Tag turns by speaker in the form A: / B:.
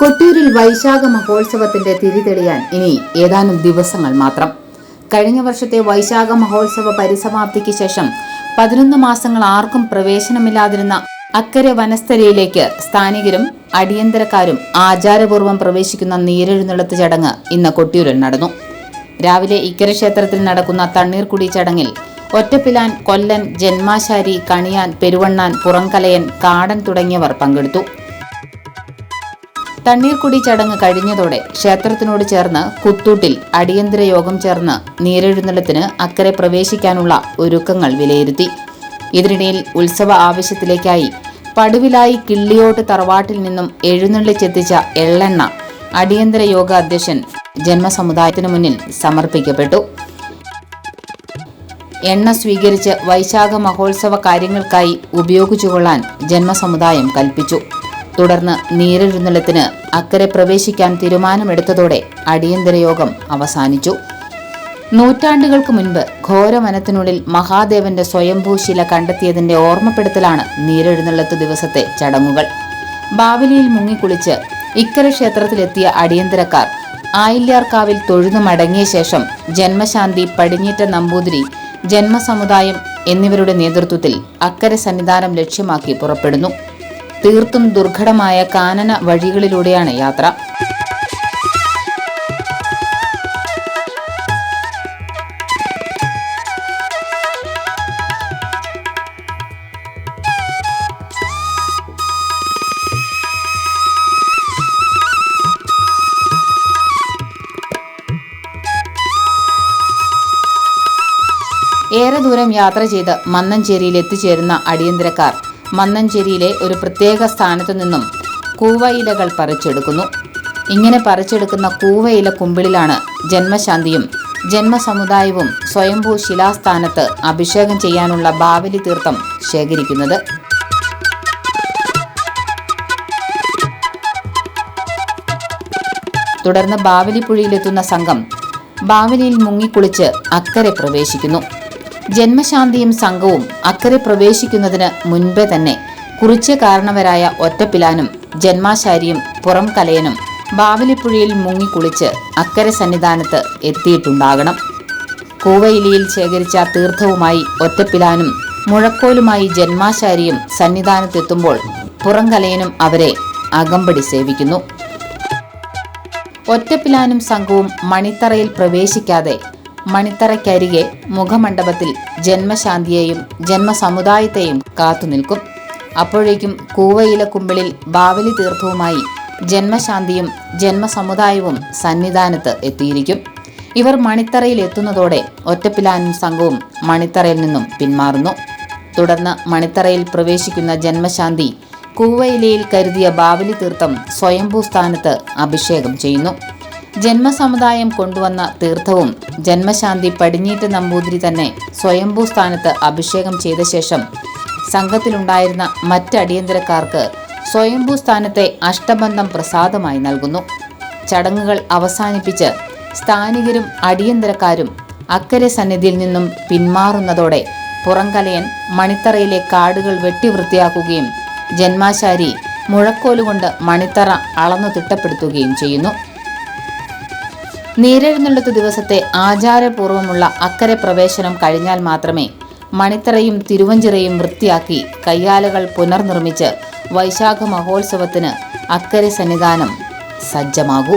A: കൊട്ടിയൂരിൽ വൈശാഖ മഹോത്സവത്തിന്റെ തിരിതെളിയാൻ ഇനി ഏതാനും ദിവസങ്ങൾ മാത്രം. കഴിഞ്ഞ വർഷത്തെ വൈശാഖ മഹോത്സവ പരിസമാപ്തിക്ക് ശേഷം പതിനൊന്ന് മാസങ്ങൾ ആർക്കും പ്രവേശനമില്ലാതിരുന്ന അക്കരെ വനസ്ഥലയിലേക്ക് സ്ഥാനികരും അടിയന്തരക്കാരും ആചാരപൂർവം പ്രവേശിക്കുന്ന നീരെഴുന്നള്ളത്ത് ചടങ്ങ് ഇന്ന് കൊട്ടിയൂരിൽ നടന്നു. രാവിലെ ഇക്കര ക്ഷേത്രത്തിൽ നടക്കുന്ന തണ്ണീർക്കുടി ചടങ്ങിൽ ഒറ്റപ്പിലാൻ കൊല്ലൻ ജന്മാശാരി കണിയാൻ പെരുവണ്ണാൻ പുറംകലയൻ കാടൻ തുടങ്ങിയവർ പങ്കെടുത്തു. തണ്ണീർക്കുടി ചടങ്ങ് കഴിഞ്ഞതോടെ ക്ഷേത്രത്തിനോട് ചേർന്ന് കുത്തൂട്ടിൽ അടിയന്തര യോഗം ചേർന്ന് നീരെഴുന്നള്ളത്തിന് അക്കരെ പ്രവേശിക്കാനുള്ള ഒരുക്കങ്ങൾ വിലയിരുത്തി. ഇതിനിടയിൽ ഉത്സവ ആവശ്യത്തിലേക്കായി പടുവിലായി കിള്ളിയോട്ട് തറവാട്ടിൽ നിന്നും എഴുന്നള്ളിച്ചെത്തിച്ച എള്ളെണ്ണ അടിയന്തര യോഗ അധ്യക്ഷൻ ജന്മസമുദായത്തിനു മുന്നിൽ സമർപ്പിക്കപ്പെട്ടു. എണ്ണ സ്വീകരിച്ച് വൈശാഖ മഹോത്സവ കാര്യങ്ങൾക്കായി ഉപയോഗിച്ചുകൊള്ളാൻ ജന്മസമുദായം കൽപ്പിച്ചു. തുടർന്ന് നീരെഴുന്നള്ളത്തിന് അക്കരെ പ്രവേശിക്കാൻ തീരുമാനമെടുത്തതോടെ അടിയന്തര യോഗം അവസാനിച്ചു. നൂറ്റാണ്ടുകൾക്ക് മുൻപ് ഘോരവനത്തിനുള്ളിൽ മഹാദേവന്റെ സ്വയംഭൂശില കണ്ടെത്തിയതിന്റെ ഓർമ്മപ്പെടുത്തലാണ് നീരെഴുന്നള്ളത്ത് ദിവസത്തെ ചടങ്ങുകൾ. ബാവലിയിൽ മുങ്ങിക്കുളിച്ച് ഇക്കര ക്ഷേത്രത്തിലെത്തിയ അടിയന്തരക്കാർ ആയില്യാർക്കാവിൽ തൊഴുതു മടങ്ങിയ ശേഷം ജന്മശാന്തി പടിഞ്ഞിറ്റ നമ്പൂതിരി ജന്മസമുദായം എന്നിവരുടെ നേതൃത്വത്തിൽ അക്കരെ സന്നിധാനം ലക്ഷ്യമാക്കി പുറപ്പെടുന്നു. തീർത്തും ദുർഘടമായ കാനന വഴികളിലൂടെയാണ് യാത്ര. ഏറെ ദൂരം യാത്ര ചെയ്ത് മന്നഞ്ചേരിയിൽ എത്തിച്ചേരുന്ന അടിയന്തരക്കാർ മന്നഞ്ചേരിയിലെ ഒരു പ്രത്യേക സ്ഥാനത്തു നിന്നും കൂവയിലകൾ പറിച്ചെടുക്കുന്നു. ഇങ്ങനെ പറിച്ചെടുക്കുന്ന കൂവയില കുമ്പിളിലാണ് ജന്മശാന്തിയും ജന്മസമുദായവും സ്വയംഭൂ ശിലാസ്ഥാനത്ത് അഭിഷേകം ചെയ്യാനുള്ള ബാവലി തീർത്ഥം ശേഖരിക്കുന്നത്. തുടർന്ന് ബാവലിപ്പുഴയിലെത്തുന്ന സംഘം ബാവലിയിൽ മുങ്ങിക്കുളിച്ച് അക്കരെ പ്രവേശിക്കുന്നു. ജന്മശാന്തിയും സംഘവും അക്കരെ പ്രവേശിക്കുന്നതിന് മുൻപേ തന്നെ കുറിച്ച കാരണവരായ ഒറ്റപ്പിലാനും ജന്മാശാരിയും പുറം കലയനും ബാവലിപ്പുഴയിൽ മുങ്ങിക്കുളിച്ച് അക്കരെ സന്നിധാനത്ത് എത്തിയിട്ടുണ്ടാകണം. കൂവയിലിയിൽ ശേഖരിച്ച തീർത്ഥവുമായി ഒറ്റപ്പിലാനും മുഴക്കോലുമായി ജന്മാശാരിയും സന്നിധാനത്തെത്തുമ്പോൾ പുറംകലയനും അവരെ അകമ്പടി സേവിക്കുന്നു. ഒറ്റപ്പിലാനും സംഘവും മണിത്തറയിൽ പ്രവേശിക്കാതെ മണിത്തറയ്ക്കരികെ മുഖമണ്ഡപത്തിൽ ജന്മശാന്തിയെയും ജന്മസമുദായത്തെയും കാത്തുനിൽക്കും അപ്പോഴേക്കും കൂവയില കുമ്പിളിൽ ബാവലി തീർത്ഥവുമായി ജന്മശാന്തിയും ജന്മസമുദായവും സന്നിധാനത്ത് എത്തിയിരിക്കും. ഇവർ മണിത്തറയിൽ എത്തുന്നതോടെ ഒറ്റപ്പിലാനും സംഘവും മണിത്തറയിൽ നിന്നും പിന്മാറുന്നു. തുടർന്ന് മണിത്തറയിൽ പ്രവേശിക്കുന്ന ജന്മശാന്തി കൂവയിലയിൽ കരുതിയ ബാവലി തീർത്ഥം സ്വയംഭൂ സ്ഥാനത്ത് അഭിഷേകം ചെയ്യുന്നു. ജന്മസമുദായം കൊണ്ടുവന്ന തീർത്ഥവും ജന്മശാന്തി പടിഞ്ഞീറ്റ് നമ്പൂതിരി തന്നെ സ്വയംഭൂ സ്ഥാനത്ത് അഭിഷേകം ചെയ്ത ശേഷം സംഘത്തിലുണ്ടായിരുന്ന മറ്റടിയന്തരക്കാർക്ക് സ്വയംഭൂ സ്ഥാനത്തെ അഷ്ടബന്ധം പ്രസാദമായി നൽകുന്നു. ചടങ്ങുകൾ അവസാനിപ്പിച്ച് സ്ഥാനികരും അടിയന്തരക്കാരും അക്കരെ സന്നിധിയിൽ നിന്നും പിന്മാറുന്നതോടെ പുറംകലയൻ മണിത്തറയിലെ കാടുകൾ വെട്ടി വൃത്തിയാക്കുകയും ജന്മാശാരി മുഴക്കോലുകൊണ്ട് മണിത്തറ അളന്നു തിട്ടപ്പെടുത്തുകയും ചെയ്യുന്നു. നീരെഴുന്നള്ളത്ത് ദിവസത്തെ ആചാരപൂർവമുള്ള അക്കരെ പ്രവേശനം കഴിഞ്ഞാൽ മാത്രമേ മണിത്തറയും തിരുവഞ്ചിറയും വൃത്തിയാക്കി കയ്യാലകൾ പുനർനിർമ്മിച്ച് വൈശാഖ മഹോത്സവത്തിന് അക്കരെ സന്നിധാനം സജ്ജമാകൂ.